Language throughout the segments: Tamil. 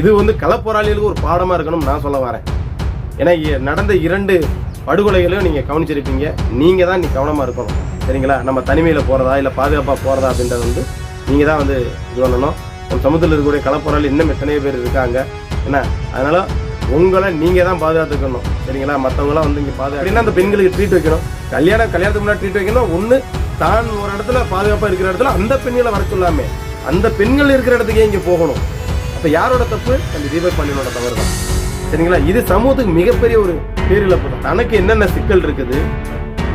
இது வந்து களப்போராளிகளுக்கு ஒரு பாடமாக இருக்கணும்னு நான் சொல்ல வரேன். ஏன்னா நடந்த இரண்டு படுகொலைகளையும் நீங்கள் கவனிச்சிருப்பீங்க. நீங்கள் தான் நீ கவனமாக இருக்கணும். சரிங்களா? நம்ம தனிமையில் போகிறதா இல்லை பாதுகாப்பாக போகிறதா அப்படின்றது வந்து நீங்கள் தான் வந்து இது பண்ணணும். நம்ம சமூகத்தில் இருக்கக்கூடிய களப்போராளி இன்னும் எத்தனையோ பேர் இருக்காங்க. என்ன அதனால் உங்களை நீங்கள் தான் பாதுகாத்துக்கணும். சரிங்களா? மற்றவங்களாம் வந்து இங்கே பாதுகாப்பு அப்படின்னா அந்த பெண்களுக்கு ட்ரீட் வைக்கணும். கல்யாணம் கல்யாணத்துக்கு முன்னாடி ட்ரீட் வைக்கணும் ஒன்று தான் ஒரு இடத்துல பாதுகாப்பாக இருக்கிற இடத்துல அந்த பெண்களை வர சொல்லாமே அந்த பெண்கள் இருக்கிற இடத்துக்கே இங்கே போகணும். இப்போ யாரோட தப்பு? அந்த தீபக் பாண்டியனோட தவறு தான். சரிங்களா? இது சமூகத்துக்கு மிகப்பெரிய ஒரு பேரிழப்பு தான். தனக்கு என்னென்ன சிக்கல் இருக்குது?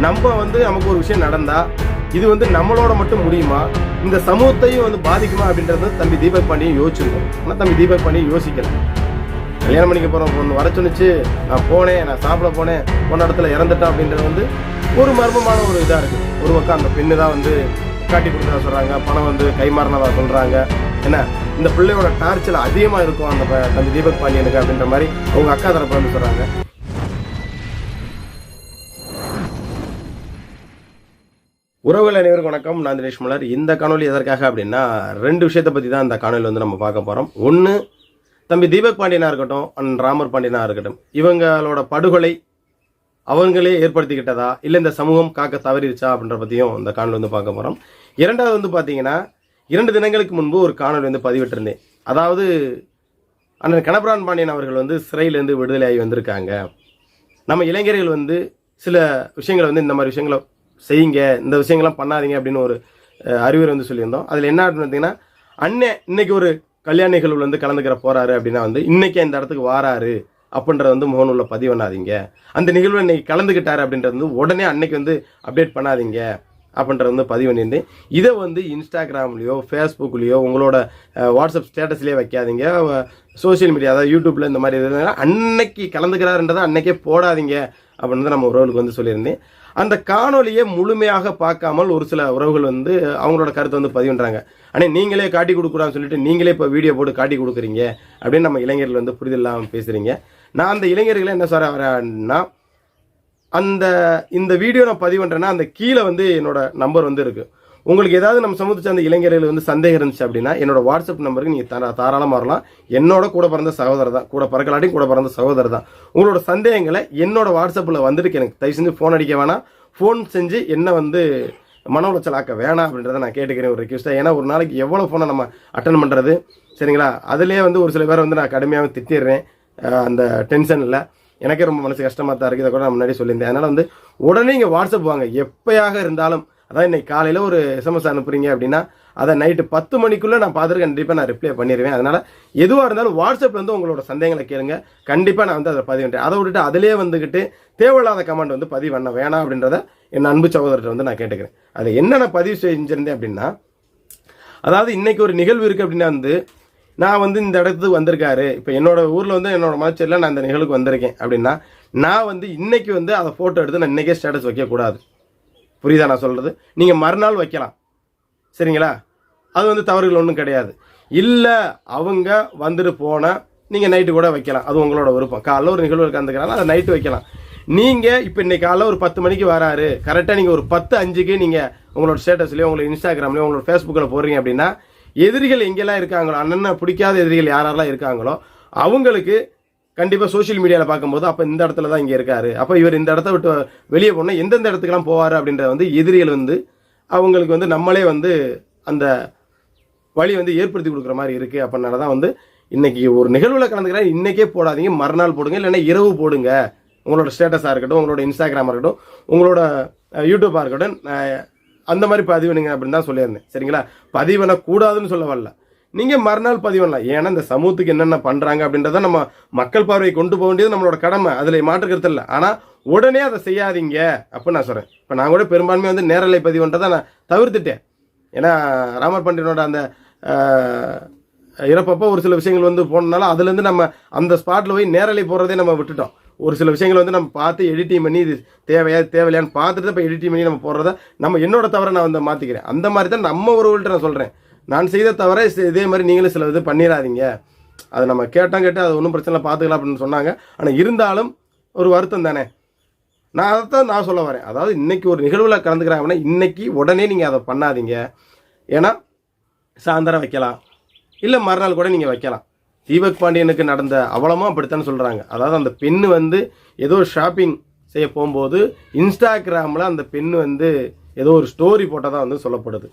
நம்ம வந்து நமக்கு ஒரு விஷயம் நடந்தா இது வந்து நம்மளோட மட்டும் முடியுமா? இந்த சமூகத்தையும் வந்து பாதிக்குமா அப்படின்றது தம்பி தீபக் பாண்டியன் யோசிச்சிருக்கோம் ஆனால் தம்பி தீபக் பாண்டியன் யோசிக்கல. கல்யாணம் பண்ணிக்க போகிறோம் ஒன்று வர சொன்னிச்சு. நான் போனேன் நான் சாப்பிட போனேன் போன இடத்துல இறந்துட்டேன் அப்படின்றது வந்து ஒரு மர்மமான ஒரு இதாக இருக்குது ஒரு பக்கம் அந்த பெண்ணு தான் வந்து காட்டி கொடுத்ததா சொல்கிறாங்க பணம் வந்து கைமாறினதா சொல்கிறாங்க என்ன இந்த பிள்ளையோட டார்ச்சில் அதிகமாக இருக்கும் அந்த தம்பி தீபக் பாண்டியனுக்கு அப்படின்ற மாதிரி அவங்க அக்கா தரப்பு வந்து சொல்கிறாங்க உறவுகள் அனைவருக்கும் வணக்கம். நான் தினேஷ் மலர். இந்த காணொலி எதற்காக அப்படின்னா ரெண்டு விஷயத்தை பற்றி தான் இந்த காணொலி வந்து நம்ம பார்க்க போகிறோம் ஒன்று தம்பி தீபக் பாண்டியனாக இருக்கட்டும் அண்ட் ராமர் பாண்டியனாக இருக்கட்டும் இவங்களோட படுகொலை அவங்களே ஏற்படுத்திக்கிட்டதா? இல்லை இந்த சமூகம் காக்க தவறிடுச்சா அப்படின்ற பற்றியும் இந்த காணொலி வந்து பார்க்க போகிறோம் இரண்டாவது வந்து பார்த்தீங்கன்னா இரண்டு தினங்களுக்கு முன்பு ஒரு காணொலி வந்து பதிவிட்டிருந்தேன். அதாவது அண்ணன் கணபரான் பாண்டியன் அவர்கள் வந்து சிறையிலேருந்து விடுதலையாகி வந்திருக்காங்க. நம்ம இளைஞர்கள் வந்து சில விஷயங்களை வந்து இந்த மாதிரி விஷயங்களை செய்யுங்க இந்த விஷயங்கள்லாம் பண்ணாதீங்க அப்படின்னு ஒரு அறிவுரை வந்து சொல்லியிருந்தோம். அதில் என்ன அப்படின்னு பார்த்தீங்கன்னா அண்ணன் இன்னைக்கு ஒரு கல்யாண நிகழ்வுல வந்து கலந்துக்கிற போறாரு அப்படின்னா வந்து இன்னைக்கு இந்த இடத்துக்கு வாராரு அப்படின்றத வந்து முகநூலில் பதிவு பண்ணாதீங்க. அந்த நிகழ்வு இன்னைக்கு கலந்துக்கிட்டாரு அப்படின்றது வந்து உடனே அன்னைக்கு வந்து அப்டேட் பண்ணாதீங்க. அப்படின்றத வந்து பதிவு பண்ணியிருந்தேன். இதை வந்து இன்ஸ்டாகிராம்லேயோ ஃபேஸ்புக்லேயோ உங்களோட வாட்ஸ்அப் ஸ்டேட்டஸ்லேயே வைக்காதீங்க. சோஷியல் மீடியா அதாவது யூடியூப்பில் இந்த மாதிரி இது அன்னைக்கு கலந்துக்கிறாருன்றதை அன்னைக்கே போடாதீங்க அப்படின்னு நம்ம உறவுகளுக்கு வந்து சொல்லியிருந்தேன். அந்த காணொலியை முழுமையாக பார்க்காமல் ஒரு சில உறவுகள் வந்து அவங்களோட கருத்தை வந்து பதிவுன்றாங்க ஆனால் நீங்களே காட்டி கொடுக்குறான்னு சொல்லிட்டு நீங்களே இப்போ வீடியோ போட்டு காட்டி கொடுக்குறீங்க அப்படின்னு நம்ம இளைஞர்கள் வந்து புரிதல் இல்லாமல் பேசுகிறீங்க நான் அந்த இளைஞர்களை என்ன சார் வரேன்னா அந்த இந்த வீடியோ நான் பதிவு பண்ணுறேன்னா அந்த கீழே வந்து என்னோட நம்பர் வந்து இருக்குது உங்களுக்கு ஏதாவது நம்ம சமூகத்தை அந்த இளைஞர்கள் வந்து சந்தேகம் இருந்துச்சு அப்படின்னா என்னோட வாட்ஸ்அப் நம்பருக்கு நீங்கள் தர தாராளமாக வரலாம். என்னோட கூட பிறந்த சகோதரர் தான் கூட பிறக்கலாட்டியும் கூட பிறந்த சகோதரர் தான். உங்களோட சந்தேகங்களை என்னோட வாட்ஸ்அப்பில் வந்துட்டு எனக்கு தயவு செஞ்சு ஃபோன் அடிக்க வேணாம். ஃபோன் செஞ்சு என்ன வந்து மன உளைச்சல் ஆக்க வேணாம் அப்படின்றத நான் கேட்டுக்கிறேன் ஒரு ரிக்வஸ்ட்டாக ஏன்னா ஒரு நாளைக்கு எவ்வளோ ஃபோனை நம்ம அட்டன் பண்ணுறது சரிங்களா? அதுலேயே வந்து ஒரு சில பேர் வந்து நான் கடுமையாக திட்டிடுறேன். அந்த டென்ஷனில் எனக்கே ரொம்ப மனசு கஷ்டமாக தான் இருக்குது. இதை கூட நான் முன்னாடி சொல்லியிருந்தேன். அதனால் வந்து உடனே இங்கே வாட்ஸ்அப் வாங்க. எப்பயாக இருந்தாலும் அதான் இன்னைக்கு காலையில் ஒரு எஸ்எம்எஸ் அனுப்புறீங்க அப்படின்னா அதை நைட்டு பத்து மணிக்குள்ளே நான் பார்த்துட்டு கண்டிப்பாக நான் ரிப்ளை பண்ணிடுவேன் அதனால் எதுவாக இருந்தாலும் வாட்ஸ்அப்பில் வந்து உங்களோட சந்தேகங்களை கேளுங்க. கண்டிப்பாக நான் வந்து அதை பதிவிட்டேன் அதை விட்டுட்டு அதிலே வந்துக்கிட்டு தேவையில்லாத கமெண்ட் வந்து பதிவு பண்ண வேணாம் அப்படின்றத என் அன்பு சகோதரர்கிட்ட வந்து நான் கேட்டுக்கிறேன். அதை என்ன நான் பதிவு செஞ்சிருந்தேன் அப்படின்னா அதாவது இன்னைக்கு ஒரு நிகழ்வு இருக்குது அப்படின்னா வந்து நான் வந்து இந்த இடத்துக்கு வந்திருக்காரு. இப்போ என்னோட ஊரில் வந்து என்னோட மாச்சரில் நான் இந்த நிகழ்வுக்கு வந்திருக்கேன் அப்படின்னா நான் வந்து இன்னைக்கு வந்து அதை ஃபோட்டோ எடுத்து நான் இன்னைக்கே ஸ்டேட்டஸ் வைக்கக்கூடாது. புரியுதா நான் சொல்கிறது நீங்கள் மறுநாள் வைக்கலாம். சரிங்களா? அது வந்து தவறுகள் ஒன்றும் கிடையாது. இல்லை அவங்க வந்துட்டு போனால் நீங்கள் நைட்டு கூட வைக்கலாம். அது உங்களோட விருப்பம். காலைல ஒரு நிகழ்வு கலந்துக்கிறாங்க அதை நைட்டு வைக்கலாம். நீங்கள் இப்போ இன்னைக்கு காலைல ஒரு பத்து மணிக்கு வராரு. கரெக்டாக நீங்கள் ஒரு பத்து அஞ்சுக்கு நீங்கள் உங்களோட ஸ்டேட்டஸ்லேயோ உங்களோட இன்ஸ்டாகிராம்லேயோ உங்களோட ஃபேஸ்புக்கில் போடுறீங்க அப்படின்னா எதிரிகள் எங்கெல்லாம் இருக்காங்களோ அண்ணனை பிடிக்காத எதிரிகள் யாரெல்லாம் இருக்காங்களோ அவங்களுக்கு கண்டிப்பாக சோஷியல் மீடியாவில் பார்க்கும்போது அப்போ இந்த இடத்துல தான் இங்கே இருக்காரு. அப்போ இவர் இந்த இடத்த விட்டு வெளியே போனால் எந்தெந்த இடத்துக்கெல்லாம் போவார் அப்படின்ற வந்து எதிரிகள் வந்து அவங்களுக்கு வந்து நம்மளே வந்து அந்த வழி வந்து ஏற்படுத்தி கொடுக்குற மாதிரி இருக்குது அப்படின்னால தான் வந்து இன்னைக்கு ஒரு நிகழ்வில் கலந்துக்கிறேன். இன்றைக்கே போடாதீங்க. மறுநாள் போடுங்க. இல்லைன்னா இரவு போடுங்க. உங்களோட ஸ்டேட்டஸாக இருக்கட்டும் உங்களோட இன்ஸ்டாகிராமாக இருக்கட்டும் உங்களோட யூடியூப்பாக இருக்கட்டும் அந்த மாதிரி பதிவு அப்படின்னு தான் சொல்லியிருந்தேன். சரிங்களா? பதிவு பண்ணக்கூடாதுன்னு சொல்ல வரல. நீங்கள் மறுநாள் பதிவு பண்ணலாம் ஏன்னா இந்த சமூகத்துக்கு என்னென்ன பண்ணுறாங்க அப்படின்றத நம்ம மக்கள் பார்வையை கொண்டு போக வேண்டியது நம்மளோட கடமை. அதில் மாற்று கருத்து இல்லை. ஆனால் உடனே அதை செய்யாதீங்க அப்படின்னு நான் சொல்கிறேன் இப்போ நான் கூட பெரும்பான்மை வந்து நேரலை பதிவுன்றதை நான் தவிர்த்துட்டேன். ஏன்னா ராமர் பண்டியனோட அந்த இறப்பப்போ ஒரு சில விஷயங்கள் வந்து போனனால அதுலேருந்து நம்ம அந்த ஸ்பாட்டில் போய் நேரலை போடுறதே நம்ம விட்டுட்டோம். ஒரு சில விஷயங்கள் வந்து நம்ம பார்த்து எடிட்டிங் பண்ணி இது தேவையா தேவையில்லையான்னு பார்த்துட்டு இப்போ எடிட்டிங் பண்ணி நம்ம போடுறத நம்ம என்னோட தவிர நான் வந்து மாற்றிக்கிறேன் அந்த மாதிரி தான் நம்ம ஒருவர்கள்ட்ட நான் சொல்கிறேன் நான் செய்த தவிர இதே மாதிரி நீங்களும் சில இது பண்ணிடாதீங்க அது நம்ம கேட்டோம் கேட்டு அது ஒன்றும் பிரச்சனை இல்லை பார்த்துக்கலாம் அப்படின்னு சொன்னாங்க. ஆனால் இருந்தாலும் ஒரு வருத்தம் தானே. நான் அதைத்தான் நான் சொல்ல வரேன். அதாவது இன்றைக்கி ஒரு நிகழ்வில் கலந்துக்கிறாங்கன்னா இன்றைக்கி உடனே நீங்கள் அதை பண்ணாதீங்க. ஏன்னா சாயந்தரம் வைக்கலாம். இல்லை மறுநாள் கூட நீங்கள் வைக்கலாம். தீபக் பாண்டியனுக்கு நடந்த அவலமும் அப்படித்தான் சொல்கிறாங்க அதாவது அந்த பெண்ணு வந்து ஏதோ ஷாப்பிங் செய்ய போகும்போது இன்ஸ்டாகிராமில் அந்த பெண்ணு வந்து ஏதோ ஒரு ஸ்டோரி போட்டதாக வந்து சொல்லப்படுது.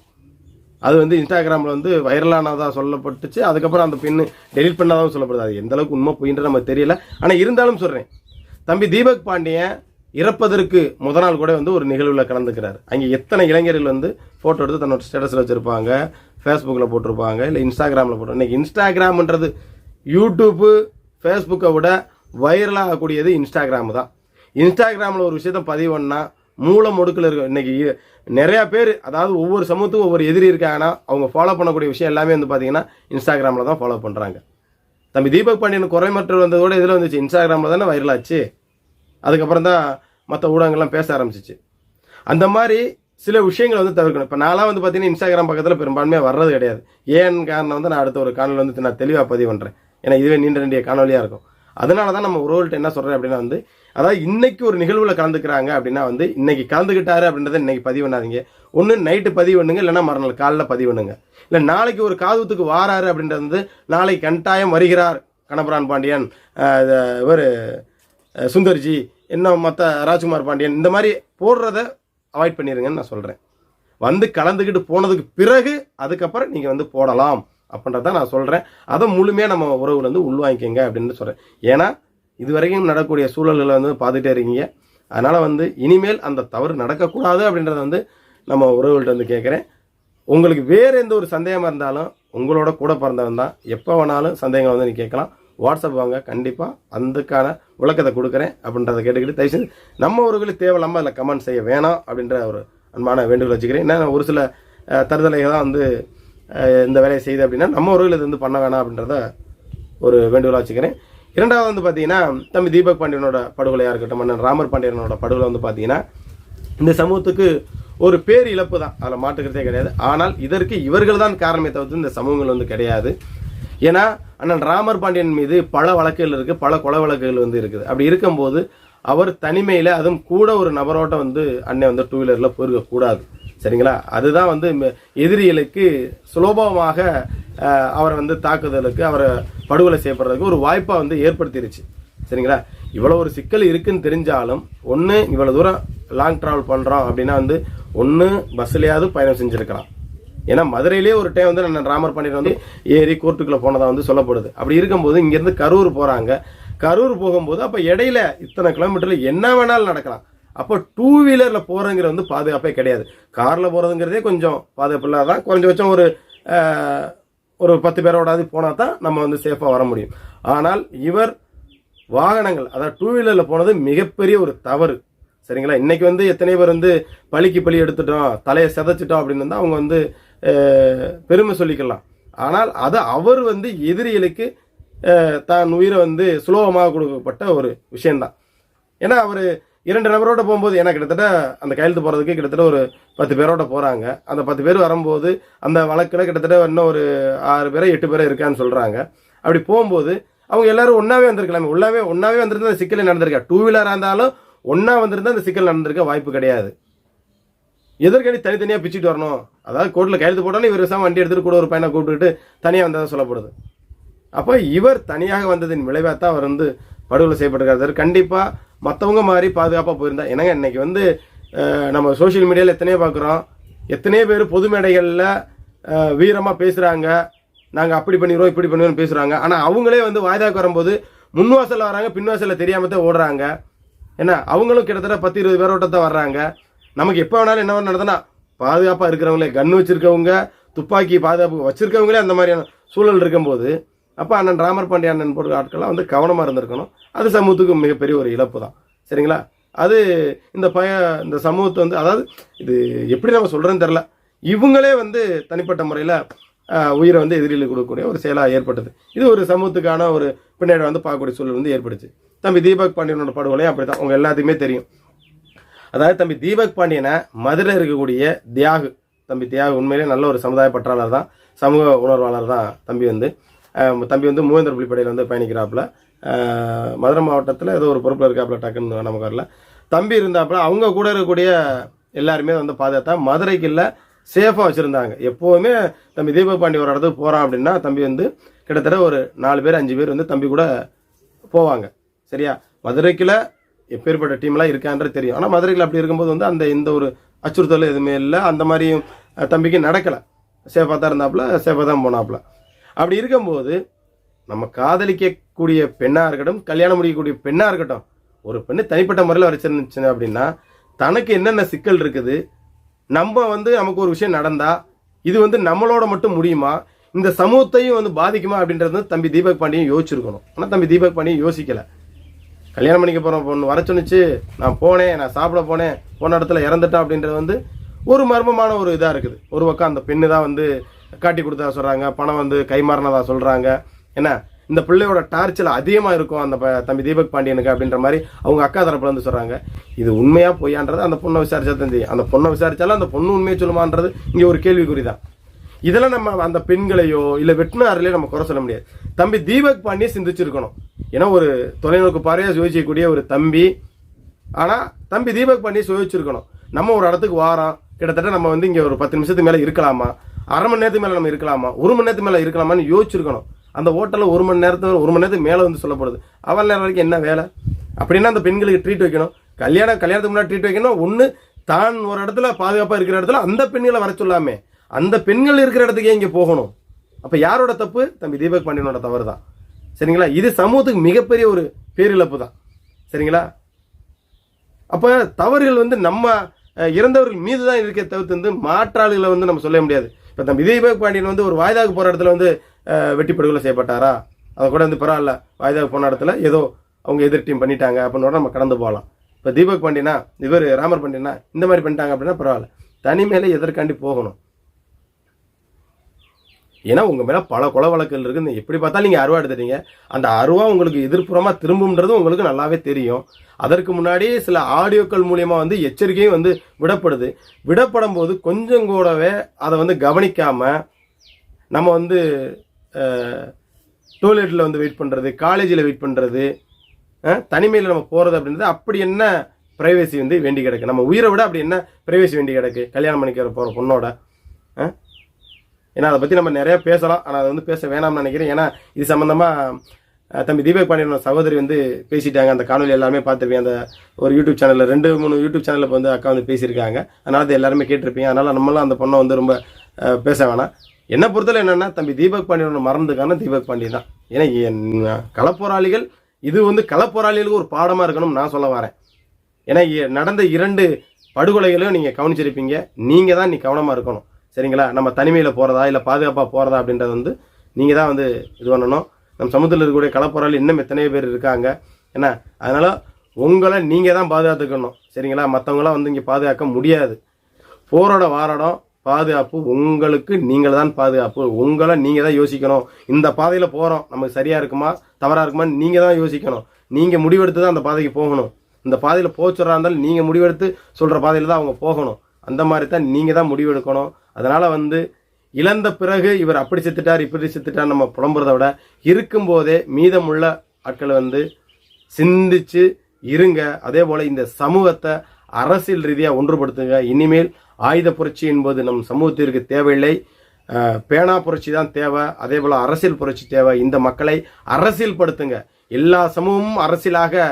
அது வந்து இன்ஸ்டாகிராமில் வந்து வைரலானதாக சொல்லப்பட்டுச்சு. அதுக்கப்புறம் அந்த பெண்ணு டெலிட் பண்ணாதான் சொல்லப்படுது. அது எந்த அளவுக்கு உண்மை பொய்ன்ற நமக்கு தெரியல. ஆனால் இருந்தாலும் சொல்கிறேன் தம்பி தீபக் பாண்டியன் இறப்பதற்கு முத நாள் கூட வந்து ஒரு நிகழ்வில் கலந்துக்கிறார். அங்கே எத்தனை இளைஞர்கள் வந்து ஃபோட்டோ எடுத்து தன்னோட ஸ்டேட்டஸில் வச்சுருப்பாங்க ஃபேஸ்புக்கில் போட்டிருப்பாங்க இல்லை இன்ஸ்டாகிராமில் போட்டு இன்னைக்கு இன்ஸ்டாகிராம்ன்றது யூடியூப்பு ஃபேஸ்புக்கை விட வைரலாகக்கூடியது இன்ஸ்டாகிராம் தான். இன்ஸ்டாகிராமில் ஒரு விஷயத்த பதிவு பண்ணால் மூல முடுக்கில் இருக்க இன்னைக்கு நிறையா பேர் அதாவது ஒவ்வொரு சமூகத்துக்கும் ஒவ்வொரு எதிரி இருக்காங்கன்னா அவங்க ஃபாலோ பண்ணக்கூடிய விஷயம் எல்லாமே வந்து பார்த்தீங்கன்னா இன்ஸ்டாகிராமில் தான் ஃபாலோ பண்ணுறாங்க தம்பி தீபக் பாண்டியன் குறைமற்ற வந்ததோட இதில் வந்துச்சு. இன்ஸ்டாகிராமில் தானே வைரலாச்சு அதுக்கப்புறம் தான் மற்ற ஊடகங்கள்லாம் பேச ஆரம்பிச்சிச்சு. அந்த மாதிரி சில விஷயங்களை வந்து தவிர்க்கணும். இப்போ நான்லாம் வந்து பார்த்தீங்கன்னா இன்ஸ்டாகிராம் பக்கத்தில் பெரும்பான்மையாக வர்றது கிடையாது. ஏன் காரணம் வந்து நான் அடுத்த ஒரு காணொலி வந்து நான் தெளிவாக பதிவு பண்ணுறேன் ஏன்னா இதுவே நீண்ட நீண்டிய காணொலியாக இருக்கும். அதனால தான் நம்ம உறவுகள்ட்ட என்ன சொல்கிறேன் அப்படின்னா வந்து அதாவது இன்னைக்கு ஒரு நிகழ்வில் கலந்துக்கிறாங்க அப்படின்னா வந்து இன்னைக்கு கலந்துக்கிட்டாரு அப்படின்றத இன்னைக்கு பதிவு பண்ணாதீங்க. ஒன்று நைட்டு பதிவு பண்ணுங்க இல்லைன்னா மறுநாள் காலைல பதிவு பண்ணுங்க. இல்லை நாளைக்கு ஒரு காதுத்துக்கு வாராரு அப்படின்றது வந்து நாளை கண்டாயம் வருகிறார் கணபரான் பாண்டியன் இவர் சுந்தர்ஜி இன்னும் மற்ற ராஜ்குமார் பாண்டியன் இந்த மாதிரி போடுறத அவாய்ட் பண்ணிடுங்கன்னு நான் சொல்கிறேன் வந்து கலந்துக்கிட்டு போனதுக்கு பிறகு அதுக்கப்புறம் நீங்கள் வந்து போடலாம். அப்படின்றத நான் சொல்கிறேன் அதை முழுமையாக நம்ம உறவுல வந்து உள்வாங்கிக்கங்க அப்படின்னு சொல்கிறேன் ஏன்னா இது வரைக்கும் நடக்கக்கூடிய சூழல்களை வந்து பார்த்துட்டே இருக்கீங்க. அதனால் வந்து இனிமேல் அந்த தவறு நடக்கக்கூடாது அப்படின்றத வந்து நம்ம உறவுகள்கிட்ட வந்து கேட்குறேன். உங்களுக்கு வேறு எந்த ஒரு சந்தேகமாக இருந்தாலும் உங்களோட கூட பிறந்தவன் தான். எப்போ வேணாலும் சந்தேகங்கள் வந்து நீ கேட்கலாம். வாட்ஸ்அப் வாங்க கண்டிப்பாக அதுக்கான விளக்கத்தை கொடுக்குறேன் அப்படின்றத கேட்டுக்கிட்டு தயவுசெய்து நம்ம உறவுகளுக்கு தேவையில்லாமல் அதில் கமெண்ட் செய்ய வேணாம் அப்படின்ற ஒரு அன்பான வேண்டுகோள் வச்சுக்கிறேன். ஏன்னா ஒரு சில தருதலைகள் தான் வந்து இந்த வேலையை செய்யுது அப்படின்னா நம்ம உறவுகள் இது வந்து பண்ண வேணாம் அப்படின்றத ஒரு வேண்டுகோளாக வச்சுக்கிறேன். இரண்டாவது வந்து பார்த்தீங்கன்னா தம்பி தீபக் பாண்டியனோட படுகொலையாக இருக்கட்டும் மன்னன் ராமர் பாண்டியனோட படுகொலை வந்து பார்த்தீங்கன்னா இந்த சமூகத்துக்கு ஒரு பேர் இழப்பு தான். அதில் மாட்டுக்கிறதே கிடையாது. ஆனால் இதற்கு இவர்கள் தான் காரணமே தவிர்த்து இந்த சமூகங்கள் வந்து கிடையாது. ஏன்னா அண்ணன் ராமர் பாண்டியன் மீது பல வழக்குகள் இருக்குது பல கொலை வழக்குகள் வந்து இருக்குது. அப்படி இருக்கும்போது அவர் தனிமையில் அதுவும் கூட ஒரு நபரோட்ட வந்து அன்னை வந்து டூ வீலரில் போயிருக்கக்கூடாது. சரிங்களா? அதுதான் வந்து எதிரிகளுக்கு சுலபமாக அவரை வந்து தாக்குதலுக்கு அவரை படுகொலை செய்யப்படுறதுக்கு ஒரு வாய்ப்பை வந்து ஏற்படுத்திருச்சு. சரிங்களா? இவ்வளோ ஒரு சிக்கல் இருக்குன்னு தெரிஞ்சாலும் ஒன்று இவ்வளோ தூரம் லாங் ட்ராவல் பண்ணுறோம் அப்படின்னா வந்து ஒன்று பஸ்லையாவது பயணம் செஞ்சுருக்கலாம். ஏன்னா மதுரையிலே ஒரு டைம் வந்து நான் ராமர் பண்ணிட்டு வந்து ஏறி கோர்ட்டுக்குள்ளே போனதாக வந்து சொல்லப்படுது. அப்படி இருக்கும்போது இங்கேருந்து கரூர் போகிறாங்க கரூர் போகும்போது அப்போ இடையில இத்தனை கிலோமீட்டரில் என்ன வேணாலும் நடக்கலாம். அப்போ டூ வீலரில் போகிறங்கிற வந்து பாதுகாப்பே கிடையாது. காரில் போகிறதுங்கிறதே கொஞ்சம் பாதுகாப்பு இல்லாத தான் குறைஞ்சபட்சம் ஒரு ஒரு பத்து பேரோடாது போனால் தான் நம்ம வந்து சேஃபாக வர முடியும். ஆனால் இவர் வாகனங்கள் அதாவது டூ வீலரில் போனது மிகப்பெரிய ஒரு தவறு. சரிங்களா? இன்னைக்கு வந்து எத்தனை பேர் வந்து பழிக்கு பழி எடுத்துட்டோம் தலையை செதைச்சிட்டோம் அப்படின்னு தான் அவங்க வந்து பெருமை சொல்லிக்கலாம். ஆனால் அது அவர் வந்து எதிரிகளுக்கு தான் உயிரை வந்து சுலபமாக கொடுக்கப்பட்ட ஒரு விஷயந்தான் ஏன்னா அவர் இரண்டு நபரோட போகும்போது ஏன்னா கிட்டத்தட்ட அந்த கையெழுத்து போகிறதுக்கு கிட்டத்தட்ட ஒரு பத்து பேரோட போகிறாங்க அந்த பத்து பேர் வரும்போது அந்த வழக்கில் கிட்டத்தட்ட இன்னும் ஒரு ஆறு பேரை எட்டு பேரை இருக்கான்னு சொல்கிறாங்க அப்படி போகும்போது அவங்க எல்லாரும் ஒன்றாவே வந்திருக்கலாமே. உள்ளாவே ஒன்றாவே வந்திருந்தா அந்த சிக்கல் நடந்திருக்கா? டூ வீலராக இருந்தாலும் ஒன்றா வந்திருந்தால் அந்த சிக்கல் நடந்திருக்க வாய்ப்பு கிடையாது. எதற்கடி தனித்தனியாக பிச்சுட்டு வரணும். அதாவது கோர்ட்டில் கையெழுத்து போட்டாலும் இவர் விசாம வண்டி எடுத்துகிட்டு கூட ஒரு பையனை கூப்பிட்டுட்டு தனியாக வந்ததாக சொல்லப்படுது. அப்போ இவர் தனியாக வந்ததின் விளைவாக தான் அவர் வந்து படுகொலை செய்யப்பட்டிருக்காரு. கண்டிப்பாக மற்றவங்க மாதிரி பாதுகாப்பாக போயிருந்தா என்னங்க இன்னைக்கு வந்து நம்ம சோஷியல் மீடியாவில் எத்தனையோ பார்க்குறோம் எத்தனையோ பேர் பொது மேடைகளில் வீரமாக பேசுகிறாங்க நாங்கள் அப்படி பண்ணிடுவோம் இப்படி பண்ணிடுவோம் பேசுகிறாங்க ஆனால் அவங்களே வந்து வாய்தாக்கு வரும்போது முன்வாசலில் வராங்க பின்வாசலில் தெரியாமல் தான் ஓடுறாங்க. என்ன அவங்களும் கிட்டத்தட்ட பத்து இருபது பேரோட்ட தான் வர்றாங்க. நமக்கு எப்போ வேணாலும் என்ன நடந்தனா பாதுகாப்பாக இருக்கிறவங்களே கன் வச்சுருக்கவங்க துப்பாக்கி பாதுகாப்பு வச்சுருக்கவங்களே அந்த மாதிரியான சூழல் இருக்கும்போது அப்போ அண்ணன் ராமர் பாண்டிய அண்ணன் போன்ற ஆட்கள்லாம் வந்து கவனமாக இருந்திருக்கணும். அது சமூகத்துக்கு மிகப்பெரிய ஒரு இழப்பு தான் சரிங்களா? அது இந்த பய இந்த சமூகத்தை வந்து அதாவது இது எப்படி நம்ம சொல்கிறேன்னு தெரில இவங்களே வந்து தனிப்பட்ட முறையில் உயிரை வந்து எதிரிகளுக்கு கொடுக்கக்கூடிய ஒரு செயலாக ஏற்பட்டது. இது ஒரு சமூகத்துக்கான ஒரு பின்னாடி வந்து பார்க்கக்கூடிய சூழல் வந்து ஏற்பட்டுச்சு தம்பி தீபக் பாண்டியனோட படுகொலையும் அப்படி தான் உங்கள் எல்லாத்துக்குமே தெரியும். அதாவது தம்பி தீபக் பாண்டியனை மதுரை இருக்கக்கூடிய தியாகு தம்பி தியாகு உண்மையிலே நல்ல ஒரு சமுதாய பற்றாளர் தான் சமூக உணர்வாளர் தான் தம்பி வந்து. தம்பி வந்து மூவேந்தர் புலிப்படையில் வந்து பயணிக்கிறாப்புல. மதுரை மாவட்டத்தில் ஏதோ ஒரு பொறுப்பில் இருக்காப்புல டக்குன்னு நமக்கு வரல. தம்பி இருந்தாப்புல அவங்க கூட இருக்கக்கூடிய எல்லாருமே வந்து பாதுகாத்தா மதுரைக்கு இல்லை சேஃபாக வச்சுருந்தாங்க. எப்போவுமே தம்பி தீபக் பாண்டி ஒரு இடத்துக்கு போகிறான் அப்படின்னா தம்பி வந்து கிட்டத்தட்ட ஒரு நாலு பேர் அஞ்சு பேர் வந்து தம்பி கூட போவாங்க. சரியா? மதுரைக்கில் எப்பேற்பட்ட டீம்லாம் இருக்கான்றது தெரியும். ஆனால் மதுரையில் அப்படி இருக்கும்போது வந்து அந்த எந்த ஒரு அச்சுறுத்தலும் எதுவுமே இல்லை. அந்த மாதிரியும் தம்பிக்கு நடக்கலை. சேஃபாக தான் இருந்தாப்புல சேஃபாக தான் போனாப்புல. அப்படி இருக்கும்போது நம்ம காதலிக்கக்கூடிய பெண்ணாக இருக்கட்டும் கல்யாணம் முடிக்கக்கூடிய பெண்ணாக இருக்கட்டும் ஒரு பெண்ணு தனிப்பட்ட முறையில் வரைச்சிருந்துச்சு அப்படின்னா தனக்கு என்னென்ன சிக்கல் இருக்குது நம்ம வந்து நமக்கு ஒரு விஷயம் நடந்தா இது வந்து நம்மளோட மட்டும் முடியுமா இந்த சமூகத்தையும் வந்து பாதிக்குமா அப்படின்றது வந்து தம்பி தீபக் பாண்டியும் யோசிச்சிருக்கணும். ஆனால் தம்பி தீபக் பாண்டியும் யோசிக்கல. கல்யாணம் பண்ணிக்க போகிற பொண்ணு வர சொன்னிச்சு நான் போனேன் நான் சாப்பிட போனேன் போன இடத்துல இறந்துட்டேன் அப்படின்றது வந்து ஒரு மர்மமான ஒரு இதாக இருக்குது. ஒரு பக்கம் அந்த பெண்ணு தான் வந்து காட்டி கொடுத்தா சொல்கிறாங்க பணம் வந்து கைமாறினதா சொல்கிறாங்க என்ன? இந்த பிள்ளையோட டார்ச்சில் அதிகமாக இருக்கும் அந்த தம்பி தீபக் பாண்டியனுக்கு அப்படின்ற மாதிரி அவங்க அக்கா தரப்புல இருந்து சொல்கிறாங்க இது உண்மையாக பொய்யான்றது அந்த பொண்ணை விசாரிச்சா தான் தெரியும். அந்த பொண்ணை விசாரிச்சாலும் அந்த பொண்ணு உண்மையை சொல்லுமான்றது இங்கே ஒரு கேள்விக்குறி தான் இதெல்லாம் நம்ம அந்த பெண்களையோ இல்லை வெட்டினாரிலையோ நம்ம குறை சொல்ல முடியாது. தம்பி தீபக் பாண்டியை சிந்திச்சிருக்கணும். ஏன்னா ஒரு தொலைநோக்கு பார்வையாக சுயோசிக்கக்கூடிய ஒரு தம்பி. ஆனால் தம்பி தீபக் பாண்டியை யோசிச்சிருக்கணும் நம்ம ஒரு இடத்துக்கு வாரோம். கிட்டத்தட்ட நம்ம வந்து இங்கே ஒரு பத்து நிமிஷத்துக்கு மேலே இருக்கலாமா? அரை மணி நேரத்துக்கு மேலே நம்ம இருக்கலாமா? ஒரு மணி நேரத்துக்கு மேலே இருக்கலாமான்னு யோசிச்சிருக்கணும். அந்த ஹோட்டலில் ஒரு மணி நேரத்துக்கு ஒரு மணி நேரத்துக்கு மேலே வந்து சொல்லப்படுது. அவள் நேரம் வரைக்கும் என்ன வேலை? அப்படின்னா அந்த பெண்களுக்கு ட்ரீட் வைக்கணும். கல்யாணம் கல்யாணத்துக்கு முன்னாடி ட்ரீட் வைக்கணும். ஒன்று தான் ஒரு இடத்துல பாதுகாப்பாக இருக்கிற இடத்துல அந்த பெண்களை வர சொல்லாமே. அந்த பெண்கள் இருக்கிற இடத்துக்கே இங்கே போகணும்? அப்போ யாரோட தப்பு? தம்பி தீபக் பாண்டியனோட தவறு தான். சரிங்களா? இது சமூகத்துக்கு மிகப்பெரிய ஒரு பேரிழப்பு தான். சரிங்களா? அப்போ தவறுகள் வந்து நம்ம இறந்தவர்கள் மீது தான் இருக்க தவிர்த்து வந்து மாற்றாளிகளை வந்து நம்ம சொல்ல முடியாது. இப்போ நம்ம தீபக் பாண்டியன் வந்து ஒரு வாய்தாக்கு போகிற இடத்துல வந்து வெட்டி படுகொலை செய்யப்பட்டாரா? அதை கூட வந்து பரவாயில்ல. வாய்தாக்கு போன இடத்துல ஏதோ அவங்க எதிர் டீம் பண்ணிட்டாங்க அப்படின்னு நம்ம கடந்து போகலாம். இப்போ தீபக் பாண்டியனா இவர் ராமர் பாண்டியனா இந்த மாதிரி பண்ணிட்டாங்க அப்படின்னா பரவாயில்ல. தனிமையில எதற்காண்டி போகணும்? ஏன்னா உங்கள் மேலே பல கொலை வழக்குகள் இருக்குதுன்னு எப்படி பார்த்தாலும் நீங்கள் அருவா எடுத்துட்டீங்க. அந்த அருவா உங்களுக்கு எதிர்ப்புறமாக திரும்பும்ன்றது உங்களுக்கு நல்லாவே தெரியும். அதற்கு முன்னாடி சில ஆடியோக்கள் மூலயமா வந்து எச்சரிக்கையும் வந்து விடப்படுது. விடப்படும் போது கொஞ்சம் கூடவே அதை வந்து கவனிக்காமல் நம்ம வந்து டோய்லெட்டில் வந்து வெயிட் பண்ணுறது காலேஜில் வெயிட் பண்ணுறது தனிமையில் நம்ம போகிறது அப்படின்றது அப்படி என்ன ப்ரைவேசி வந்து வேண்டி கிடக்கு? நம்ம உயிரை விட அப்படி என்ன ப்ரைவேசி வேண்டி கிடக்கு? கல்யாணம் பண்ணிக்கிற போகிற பொண்ணோட ஆ? ஏன்னா அதை பற்றி நம்ம நிறைய பேசலாம். ஆனால் அதை வந்து பேச வேணாம்னு நினைக்கிறேன். ஏன்னா இது சம்மந்தமாக தம்பி தீபக் பாண்டியனோட சகோதரி வந்து பேசிட்டாங்க. அந்த காணொலி எல்லாருமே பார்த்துருப்பீங்க. அந்த ஒரு யூடியூப் சேனலில் ரெண்டு மூணு யூடியூப் சேனலில் இப்போ வந்து அக்கா வந்து பேசியிருக்காங்க. அதனால் அது எல்லாருமே கேட்டிருப்பீங்க. அதனால் நம்மளாம் அந்த பொண்ணை வந்து ரொம்ப பேச வேணாம். என்னை பொறுத்தவரை என்னென்னா தம்பி தீபக் பாண்டியனோட மறந்துக்கான தீபக் பாண்டியன் தான். ஏன்னா என் களப்போராளிகள் இது வந்து களப்போராளிகளுக்கு ஒரு பாடமாக இருக்கணும்னு நான் சொல்ல வரேன். ஏன்னா நடந்த இரண்டு படுகொலைகளையும் நீங்கள் கவனிச்சிருப்பீங்க. நீங்கள் தான் நீ கவனமாக இருக்கணும். சரிங்களா? நம்ம தனிமையில் போகிறதா இல்லை பாதுகாப்பாக போகிறதா அப்படின்றது வந்து நீங்கள் தான் வந்து இது பண்ணணும். நம்ம சமுத்திரத்தில் இருக்கக்கூடிய களப்போராளி இன்னும் எத்தனையோ பேர் இருக்காங்க. என்ன அதனால் உங்களை நீங்கள் தான் பாதுகாத்துக்கணும். சரிங்களா? மற்றவங்களாம் வந்து இங்கே பாதுகாக்க முடியாது. போரோட வாரடம் பாதுகாப்பு உங்களுக்கு நீங்கள் தான் பாதுகாப்பு. உங்களை நீங்கள் தான் யோசிக்கணும். இந்த பாதையில் போகிறோம் நமக்கு சரியாக இருக்குமா? தவறாக இருக்குமான்னு நீங்கள் தான் யோசிக்கணும். நீங்கள் முடிவெடுத்து தான் அந்த பாதைக்கு போகணும். இந்த பாதையில் போச்சுறா இருந்தாலும் நீங்கள் முடிவெடுத்து சொல்கிற பாதையில் தான் அவங்க போகணும். அந்த மாதிரி தான் நீங்கள் தான் முடிவெடுக்கணும். அதனால் வந்து இழந்த பிறகு இவர் அப்படி செத்துட்டார் இப்படி செத்துட்டார் நம்ம புலம்புறத விட இருக்கும்போதே மீதமுள்ள ஆட்களை வந்து சிந்திச்சு இருங்க. அதே போல் இந்த சமூகத்தை அரசியல் ரீதியாக ஒன்றுபடுத்துங்க. இனிமேல் ஆயுத புரட்சி என்பது நம் சமூகத்திற்கு தேவையில்லை. பேனா புரட்சி தான் தேவை. அதே போல் அரசியல் புரட்சி தேவை. இந்த மக்களை அரசியல் படுத்துங்க எல்லா சமூகமும் அரசியலாக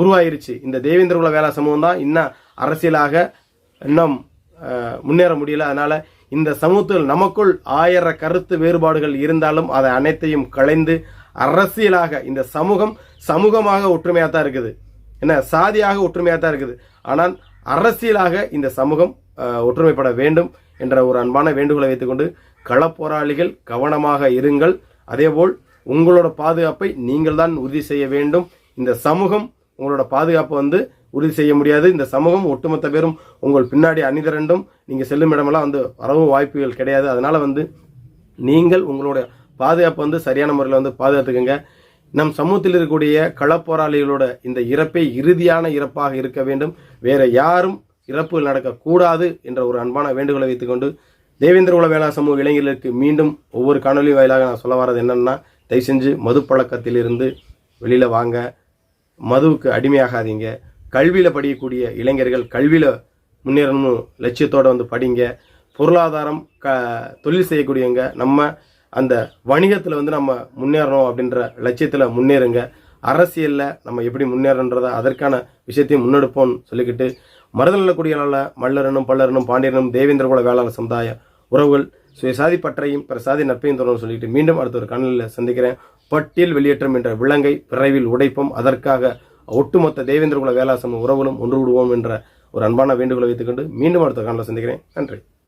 உருவாயிருச்சு. இந்த தேவேந்திர குல வேளா சமூகம் தான் இன்னும் அரசியலாக இன்னும் முன்னேற முடியல. அதனால இந்த சமூகத்தில் நமக்குள் ஆயிர கருத்து வேறுபாடுகள் இருந்தாலும் அதை அனைத்தையும் களைந்து அரசியலாக இந்த சமூகம் சமூகமாக ஒற்றுமையாக தான் இருக்குது. என்ன? சாதியாக ஒற்றுமையாக தான் இருக்குது. ஆனால் அரசியலாக இந்த சமூகம் ஒற்றுமைப்பட வேண்டும் என்ற ஒரு அன்பான வேண்டுகோளை வைத்துக்கொண்டு களப்போராளிகள் கவனமாக இருங்கள். அதேபோல் உங்களோட பாதுகாப்பை நீங்கள் தான் உறுதி செய்ய வேண்டும். இந்த சமூகம் உங்களோட பாதுகாப்பை வந்து உறுதி செய்ய முடியாது. இந்த சமூகம் ஒட்டுமொத்த பேரும் உங்கள் பின்னாடி அணிதிரண்டும். நீங்கள் செல்லும் இடமெல்லாம் வந்து வரவும் வாய்ப்புகள் கிடையாது. அதனால் வந்து நீங்கள் உங்களுடைய பாதுகாப்பு வந்து சரியான முறையில் வந்து பாதுகாத்துக்கோங்க. நம் சமூகத்தில் இருக்கக்கூடிய களப்போராளிகளோட இந்த இறப்பே இறுதியான இறப்பாக இருக்க வேண்டும். வேற யாரும் இறப்பு நடக்கக்கூடாது என்ற ஒரு அன்பான வேண்டுகோளை வைத்துக்கொண்டு தேவேந்திர உல வேளாண் சமூக இளைஞர்களுக்கு மீண்டும் ஒவ்வொரு காணொலி வாயிலாக நான் சொல்ல வரது என்னென்னா தயவு செஞ்சு மது பழக்கத்திலிருந்து வெளியில் வாங்க. மதுவுக்கு அடிமையாகாதீங்க. கல்வியில் படிக்கக்கூடிய இளைஞர்கள் கல்வியில் முன்னேறணும் லட்சியத்தோடு வந்து படிங்க. பொருளாதாரம் க தொழில் செய்யக்கூடியவங்க நம்ம அந்த வணிகத்தில் வந்து நம்ம முன்னேறணும் அப்படின்ற லட்சியத்தில் முன்னேறுங்க. அரசியலில் நம்ம எப்படி முன்னேறன்றதை அதற்கான விஷயத்தையும் முன்னெடுப்போம்னு சொல்லிக்கிட்டு மருதநல குடியால மல்லரனும் பல்லரனும் பாண்டியனும் தேவேந்திர குல வேளாண் சமுதாய உறவுகள் சுயசாதி பற்றையும் பிரசாதி நட்பையும் தொடர்ந்து சொல்லிட்டு மீண்டும் அடுத்த ஒரு காணொலியில் சந்திக்கிறேன். பட்டியல் வெளியேற்றம் என்ற விலங்கை விரைவில் உடைப்போம். அதற்காக ஒட்டுமொத்த தேவேந்திரகுல குல உறவுகளும் ஒன்று விடுவோம் என்ற ஒரு அன்பான வேண்டுகோளை வைத்துக்கொண்டு மீண்டும் அடுத்த காணொலியில் சந்திக்கிறேன். நன்றி.